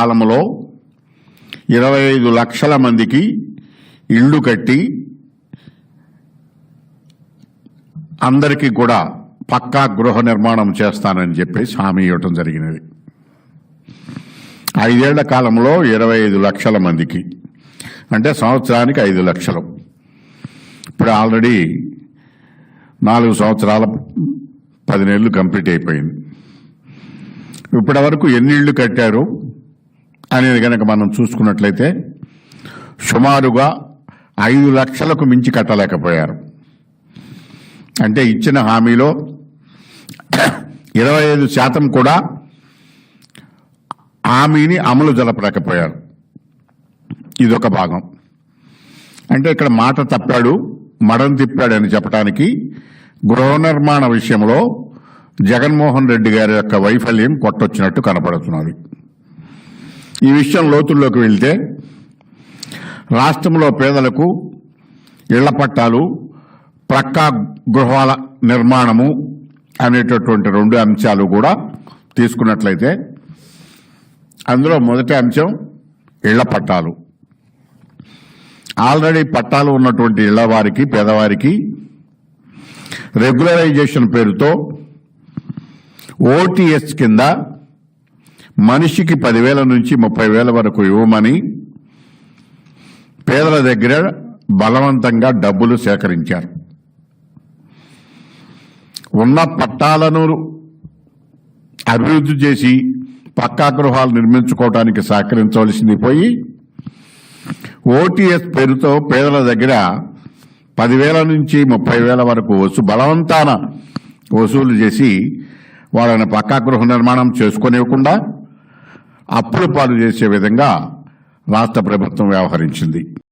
కాలంలో ఇరవై ఐదు లక్షల మందికి ఇళ్ళు కట్టి అందరికీ కూడా పక్కా గృహ నిర్మాణం చేస్తానని చెప్పేసి హామీ ఇవ్వటం జరిగినది. ఐదేళ్ళ కాలంలో ఇరవై ఐదు లక్షల మందికి అంటే సంవత్సరానికి ఐదు లక్షలు. ఇప్పుడు ఆల్రెడీ నాలుగు సంవత్సరాల పది నెలలు కంప్లీట్ అయిపోయింది. ఇప్పటి వరకు ఎన్ని ఇళ్ళు కట్టారు? అనేది కనుక మనం చూసుకున్నట్లయితే సుమారుగా ఐదు లక్షలకు మించి కట్టలేకపోయారు. అంటే ఇచ్చిన హామీలో ఇరవై ఐదు శాతం కూడా హామీని అమలు జరపలేకపోయారు. ఇదొక భాగం. అంటే ఇక్కడ మాట తప్పాడు మడం తిప్పాడు అని చెప్పడానికి గృహ నిర్మాణ విషయంలో జగన్మోహన్ రెడ్డి గారి యొక్క వైఫల్యం కొట్టొచ్చినట్టు కనపడుతున్నది. ఈ విషయం లోతుల్లోకి వెళ్తే రాష్ట్రంలో పేదలకు ఇళ్ళ పట్టాలు ప్రక్కా గృహాల నిర్మాణము అనేటటువంటి రెండు అంశాలు కూడా తీసుకున్నట్లయితే అందులో మొదటి అంశం ఇళ్ళ పట్టాలు. ఆల్రెడీ పట్టాలు ఉన్నటువంటి ఇళ్ళ వారికి పేదవారికి రెగ్యులరైజేషన్ పేరుతో ఓటీఎస్ కింద మనిషికి పదివేల నుంచి ముప్పై వేల వరకు ఇవ్వమని పేదల దగ్గర బలవంతంగా డబ్బులు సేకరించారు. ఉన్న పట్టాలను అభివృద్ధి చేసి పక్కా గృహాలు నిర్మించుకోవడానికి సహకరించవలసింది పోయి ఓటీఎస్ పేరుతో పేదల దగ్గర పదివేల నుంచి ముప్పై వేల వరకు వసూ బలవంతాన వసూలు చేసి వాళ్ళని పక్కా గృహ నిర్మాణం చేసుకునివ్వకుండా అప్పుల పాలు చేసే విధంగా రాష్ట్ర ప్రభుత్వం వ్యవహరించింది.